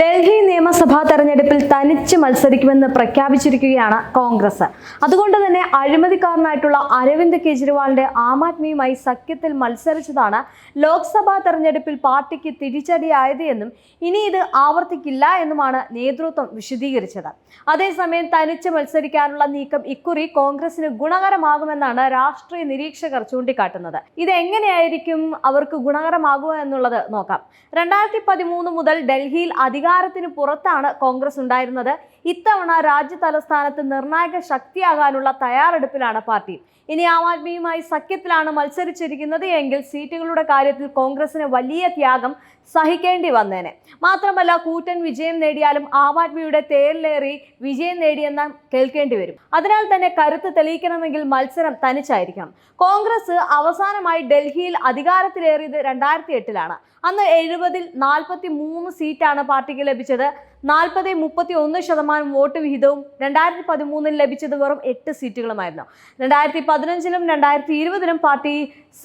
ഡൽഹി നിയമസഭാ തെരഞ്ഞെടുപ്പിൽ തനിച്ച് മത്സരിക്കുമെന്ന് പ്രഖ്യാപിച്ചിരിക്കുകയാണ് കോൺഗ്രസ്. അതുകൊണ്ട് തന്നെ അഴിമതിക്കാരനായിട്ടുള്ള അരവിന്ദ് കെജ്രിവാളിന്റെ ആം ആദ്മിയുമായി സഖ്യത്തിൽ മത്സരിച്ചതാണ് ലോക്സഭാ തെരഞ്ഞെടുപ്പിൽ പാർട്ടിക്ക് തിരിച്ചടിയായത് എന്നും ഇനി ഇത് ആവർത്തിക്കില്ല എന്നുമാണ് നേതൃത്വം വിശദീകരിച്ചത്. അതേസമയം തനിച്ച് മത്സരിക്കാനുള്ള നീക്കം ഇക്കുറി കോൺഗ്രസിന് ഗുണകരമാകുമെന്നാണ് രാഷ്ട്രീയ നിരീക്ഷകർ ചൂണ്ടിക്കാട്ടുന്നത്. ഇത് എങ്ങനെയായിരിക്കും അവർക്ക് ഗുണകരമാകുക എന്നുള്ളത് നോക്കാം. രണ്ടായിരത്തി പതിമൂന്ന് മുതൽ ഡൽഹിയിൽ അധികാരത്തിന് പുറത്താണ് കോൺഗ്രസ് ഉണ്ടായിരുന്നത്. ഇത്തവണ രാജ്യ തലസ്ഥാനത്ത് നിർണായക ശക്തിയാകാനുള്ള തയ്യാറെടുപ്പിലാണ് പാർട്ടി. ഇനി ആം ആദ്മിയുമായി സഖ്യത്തിലാണ് മത്സരിച്ചിരിക്കുന്നത് എങ്കിൽ സീറ്റുകളുടെ കാര്യത്തിൽ കോൺഗ്രസിന് വലിയ ത്യാഗം സഹിക്കേണ്ടി വന്നേനെ. മാത്രമല്ല കൂറ്റൻ വിജയം നേടിയാലും ആം ആദ്മിയുടെ തേരിലേറി വിജയം നേടിയെന്ന് കേൾക്കേണ്ടി വരും. അതിനാൽ തന്നെ കരുത്ത് തെളിയിക്കണമെങ്കിൽ മത്സരം തനിച്ചായിരിക്കണം. കോൺഗ്രസ് അവസാനമായി ഡൽഹിയിൽ അധികാരത്തിലേറിയത് രണ്ടായിരത്തി എട്ടിലാണ്. അന്ന് എഴുപതിൽ നാൽപ്പത്തി മൂന്ന് സീറ്റാണ് പാർട്ടിക്ക് ലഭിച്ചത്. നാൽപ്പത് മുപ്പത്തി ഒന്ന് ശതമാനം വോട്ട് വിഹിതവും രണ്ടായിരത്തി പതിമൂന്നിൽ ലഭിച്ചത് വെറും എട്ട് സീറ്റുകളുമായിരുന്നു. രണ്ടായിരത്തി പതിനഞ്ചിലും രണ്ടായിരത്തി ഇരുപതിലും പാർട്ടി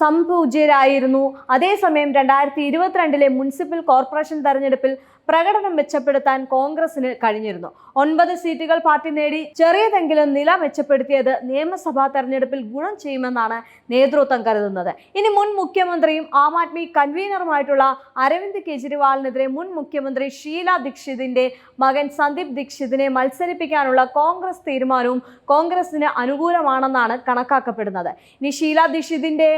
സംപൂജ്യരായിരുന്നു. അതേസമയം രണ്ടായിരത്തി ഇരുപത്തിരണ്ടിലെ മുനിസിപ്പൽ കോർപ്പറേഷൻ തെരഞ്ഞെടുപ്പിൽ പ്രകടനം മെച്ചപ്പെടുത്താൻ കോൺഗ്രസിന് കഴിഞ്ഞിരുന്നു. ഒൻപത് സീറ്റുകൾ പാർട്ടി നേടി ചെറിയതെങ്കിലും നില മെച്ചപ്പെടുത്തിയത് നിയമസഭാ തെരഞ്ഞെടുപ്പിൽ ഗുണം ചെയ്യുമെന്നാണ് നേതൃത്വം കരുതുന്നത്. ഇനി മുൻ മുഖ്യമന്ത്രിയും ആം ആദ്മി കൺവീനറുമായിട്ടുള്ള അരവിന്ദ് കെജ്രിവാളിനെതിരെ മുൻ മുഖ്യമന്ത്രി ഷീല ദീക്ഷിതിന്റെ മകൻ സന്ദീപ് ദീക്ഷിതിനെ മത്സരിപ്പിക്കാനുള്ള കോൺഗ്രസ് തീരുമാനവും കോൺഗ്രസിന് അനുകൂലമാണെന്നാണ് കണക്കാക്കപ്പെടുന്നത്. ഇനി ഷീല ദീക്ഷിതിന്റെ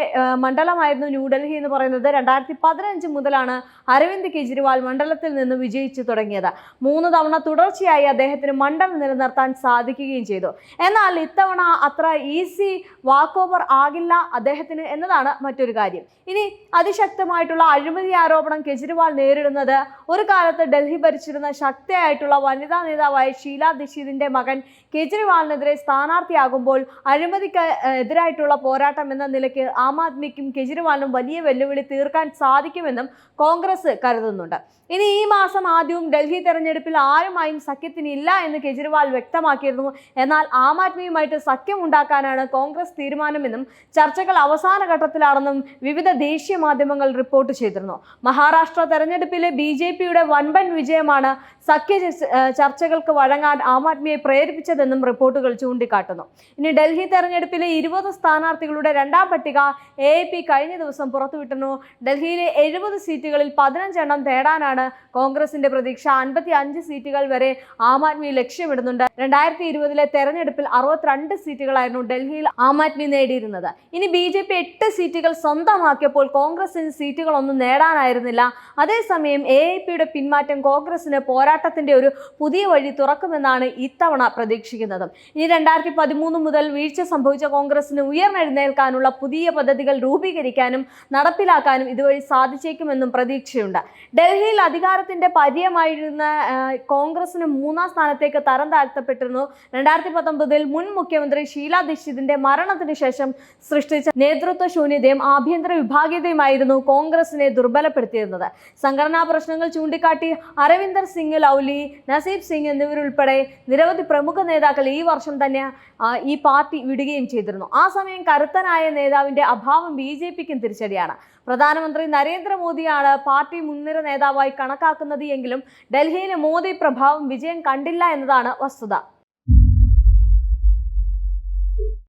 മണ്ഡലമായിരുന്നു ന്യൂഡൽഹി എന്ന് പറയുന്നത്. രണ്ടായിരത്തി പതിനഞ്ച് മുതലാണ് അരവിന്ദ് കെജ്രിവാൾ മണ്ഡലത്തിൽ നിന്ന് വിജയിച്ചു തുടങ്ങിയത്. മൂന്ന് തവണ തുടർച്ചയായി അദ്ദേഹത്തിന് മണ്ഡലം നിലനിർത്താൻ സാധിക്കുകയും ചെയ്തു. എന്നാൽ ഇത്തവണ അത്ര ഈസി വാക്ക് ഓവർ ആകില്ല അദ്ദേഹത്തിന് എന്നതാണ് മറ്റൊരു കാര്യം. ഇനി അതിശക്തമായിട്ടുള്ള അഴിമതി ആരോപണം കെജ്രിവാൾ നേരിടുന്നത് ഒരു കാലത്ത് ഡൽഹി ഭരിച്ചിരുന്ന ശക്തിയായിട്ടുള്ള വനിതാ നേതാവായ ഷീല ദിഷീദിന്റെ മകൻ കെജ്രിവാളിനെതിരെ സ്ഥാനാർത്ഥിയാകുമ്പോൾ അഴിമതിക്ക് എതിരായിട്ടുള്ള പോരാട്ടം എന്ന നിലയ്ക്ക് ആം ആദ്മിക്കും കെജ്രിവാളിനും വലിയ വെല്ലുവിളി തീർക്കാൻ സാധിക്കുമെന്നും കോൺഗ്രസ് കരുതുന്നുണ്ട്. ഇനി ഈ മാസം ആദ്യവും ഡൽഹി തെരഞ്ഞെടുപ്പിൽ ആരുമായും സഖ്യത്തിനില്ല എന്ന് കെജ്രിവാൾ വ്യക്തമാക്കിയിരുന്നു. എന്നാൽ ആം ആദ്മിയുമായിട്ട് സഖ്യം ഉണ്ടാക്കാനാണ് കോൺഗ്രസ് തീരുമാനമെന്നും ചർച്ചകൾ അവസാന ഘട്ടത്തിലാണെന്നും വിവിധ ദേശീയ മാധ്യമങ്ങൾ റിപ്പോർട്ട് ചെയ്തിരുന്നു. മഹാരാഷ്ട്ര തെരഞ്ഞെടുപ്പിലെ ബി ജെ പിയുടെ വൻപൻ വിജയമാണ് സഖ്യ ചർച്ചകൾക്ക് വഴങ്ങാൻ ആം ആദ്മിയെ പ്രേരിപ്പിച്ചതെന്നും റിപ്പോർട്ടുകൾ ചൂണ്ടിക്കാട്ടുന്നു. ഇനി ഡൽഹി തെരഞ്ഞെടുപ്പിലെ ഇരുപത് സ്ഥാനാർത്ഥികളുടെ രണ്ടാം പട്ടിക എ കഴിഞ്ഞ ദിവസം പുറത്തുവിട്ടിരുന്നു. ഡൽഹിയിലെ എഴുപത് സീറ്റുകളിൽ പതിനഞ്ചെണ്ണം തേടാനാണ് കോൺഗ്രസിന്റെ പ്രതീക്ഷ. അൻപത്തി അഞ്ച് സീറ്റുകൾ വരെ ആം ആദ്മി ലക്ഷ്യമിടുന്നുണ്ട്. രണ്ടായിരത്തി ഇരുപതിലെ തെരഞ്ഞെടുപ്പിൽ അറുപത്തിരണ്ട് സീറ്റുകളായിരുന്നു ഡൽഹിയിൽ ആം ആദ്മി നേടിയിരുന്നത്. ഇനി ബി ജെ പി എട്ട് സീറ്റുകൾ സ്വന്തമാക്കിയപ്പോൾ കോൺഗ്രസിന് സീറ്റുകളൊന്നും നേടാനായിരുന്നില്ല. അതേസമയം എ പിയുടെ പിന്മാറ്റം കോൺഗ്രസിന് പോരാട്ടത്തിന്റെ ഒരു പുതിയ വഴി തുറക്കുമെന്നാണ് ഇത്തവണ പ്രതീക്ഷിക്കുന്നത്. ഇനി രണ്ടായിരത്തി പതിമൂന്ന് മുതൽ വീഴ്ച സംഭവിച്ച കോൺഗ്രസിന് ഉയർന്നെഴുന്നേൽക്കാനുള്ള പുതിയ പദ്ധതികൾ രൂപീകരിക്കാനും നടപ്പിലാക്കാനും ഇതുവഴി സാധിച്ചേക്കുമെന്നും പ്രതീക്ഷയുണ്ട്. ഡൽഹിയിൽ അധികാരത്തിന്റെ പര്യമായിരുന്ന കോൺഗ്രസിന് മൂന്നാം സ്ഥാനത്തേക്ക് തരം താഴ്ത്തപ്പെട്ടിരുന്നു. രണ്ടായിരത്തി പത്തൊമ്പതിൽ മുൻ മുഖ്യമന്ത്രി ഷീല ദീക്ഷിതിന്റെ മരണത്തിന് ശേഷം സൃഷ്ടിച്ച നേതൃത്വ ശൂന്യതയും ആഭ്യന്തര വിഭാഗീയതയുമായിരുന്നു കോൺഗ്രസിനെ ദുർബലപ്പെടുത്തിയിരുന്നത്. സംഘടനാ പ്രശ്നങ്ങൾ ചൂണ്ടിക്കാട്ടി അരവിന്ദർ സിംഗ് ലൗലി നസീബ് സിംഗ് എന്നിവരുൾപ്പെടെ നിരവധി പ്രമുഖ നേതാക്കൾ ഈ വർഷം തന്നെ ഈ പാർട്ടി വിടുകയും ചെയ്തിരുന്നു. ആ സമയം കരുത്തനായ നേതാവിന്റെ അഭാവം ബി ജെ പിക്കും തിരിച്ചടിയാണ്. പ്രധാനമന്ത്രി നരേന്ദ്രമോദിയാണ് പാർട്ടി മുൻനിര നേതാവായി കണക്കാക്കുന്നത് എങ്കിലും ഡൽഹിയിലെ മോദി പ്രഭാവം വിജയം കണ്ടില്ല എന്നതാണ് വസ്തുത.